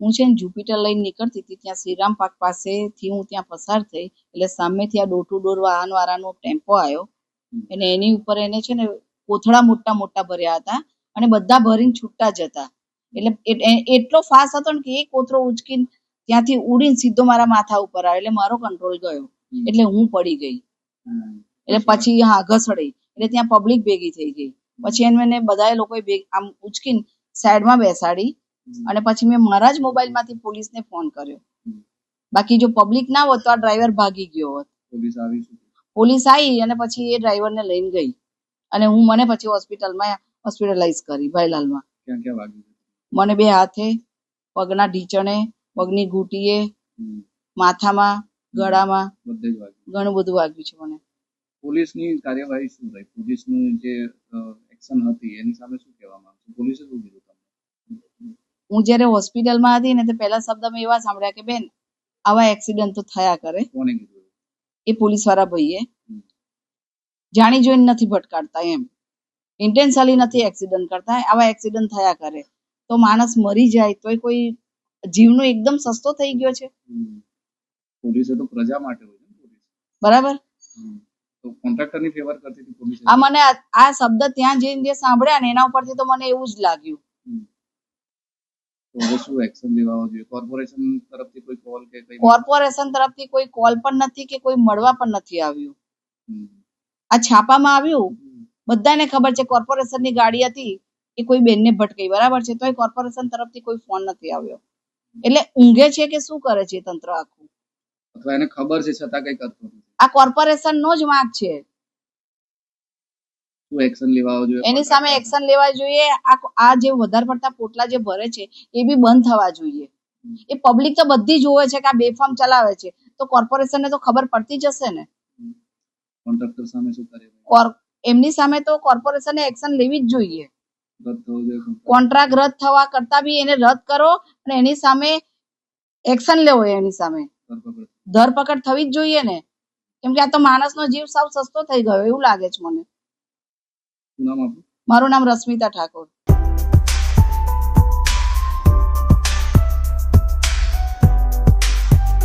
હું છે ને જુપિટર લઈને નીકળતી હતી ત્યાં શ્રીરામ પાર્ક પાસેથી હું ત્યાં પસાર થઈ એટલે સામેથી આ ડોર ટુ ડોર વાહન વાળાનો ટેમ્પો આવ્યો. અને એની ઉપર એને છે ને કોથળા મોટા મોટા ભર્યા હતા અને બધા ભરીને છૂટતા જ હતા. એટલે એટલો ફાસ્ટ હતો ને કે એ કોથળો ઉચકીને ત્યાંથી ઉડીને સીધો મારા માથા ઉપર આવ્યો એટલે મારો કંટ્રોલ ગયો. એટલે હું પડી ગઈ. એટલે પછી? હા ઘસડી. એટલે ત્યાં પબ્લિક ભેગી થઈ ગઈ. પછી એને બધા લોકોએ આમ ઉચકીને સાઈડમાં બેસાડી. અને પછી મેં મારા જ મોબાઈલમાંથી પોલીસને ફોન કર્યો. બાકી જો પબ્લિક ના હોત તો આ ડ્રાઈવર ભાગી ગયો હોત. પોલીસ આવી પોલીસ આવી અને પછી એ ડ્રાઈવરને લઈને ગઈ. અને હું મને પછી હોસ્પિટલમાં હોસ્પિટલાઇઝ કરી ભાઈલાલમાં? મને બે હાથે પગના ઢીચણે પગની ઘૂંટીએ માથામાં ગળામાં ઘણું બધું વાગ્યું છે મને. પોલીસની કાર્યવાહી શું રહી? પોલીસનું જે એક્શન હતી એની સામે શું કહેવામાં આવ્યું પોલીસે શું કીધું હું જ્યારે હોસ્પિટલમાં હતી ને તો પહેલા શબ્દ મેં એવા સાંભળ્યા કે બેન આવા એક્સિડન્ટ તો થયા કરે? એ પોલીસવાળા ભાઈએ જાણી જોઈને નથી ભટકાડતા એમ. ઇન્ટેન્શનલી નથી એક્સિડન્ટ કરતા. આવા એક્સિડન્ટ થયા કરે. તો માણસ મરી જાય તોય કોઈ જીવનો એકદમ સસ્તો થઈ ગયો છે. પોલીસે તો પ્રજા માટે હોય ને બરાબર? કોન્ટ્રાક્ટરની ફેવર કરતી હતી પોલીસ? આ મને આ શબ્દ ત્યાં જઈને જે સાંભળ્યા ને એના ઉપરથી તો મને એવું જ લાગ્યું. તો શું એક્શન લેવા જોઈએ. કોર્પોરેશન તરફથી કોઈ કોલ કે કઈ કોર્પોરેશન તરફથી કોઈ કોલ પણ નથી કે કોઈ મળવા પણ નથી આવ્યું. આ છાપામાં આવ્યું? બધાને ખબર છે કોર્પોરેશનની ગાડી હતી એ કોઈ બેનને ભટકાઈ. બરાબર છે? તોય કોર્પોરેશન તરફથી કોઈ ફોન નથી આવ્યો. એટલે ઊંઘે છે કે શું કરે છે તંત્ર આખું? અથવા એને ખબર છે છતાં કઈ કરતો આ કોર્પોરેશન નો જ વાંક છે. શું એક્શન લેવા જોઈએ. એની સામે એક્શન લેવા જોઈએ. આ આ જે વધારે પડતા પોટલા જે ભરે છે એ બી બંધ થવા જોઈએ. એ પબ્લિક તો બધી જોવે છે કે આ બેફામ ચલાવે છે. તો કોર્પોરેશનને તો ખબર પડતી જ હશે ને? કોન્ટ્રાક્ટર સામે શું કરે એમની સામે તો કોર્પોરેશને એક્શન લેવી જ જોઈએ. કોન્ટ્રાક્ટ રદ થવા કરતા બી એને રદ કરો અને એની સામે એક્શન લેવો એની સામે. ધરપકડ. થવી જ જોઈએ ને. કેમ કે આ તો માણસનો જીવ સાવ સસ્તો થઈ ગયો એવું લાગે છે મને. નામ આપનું મારું નામ રશ્મિતા ઠાકોર.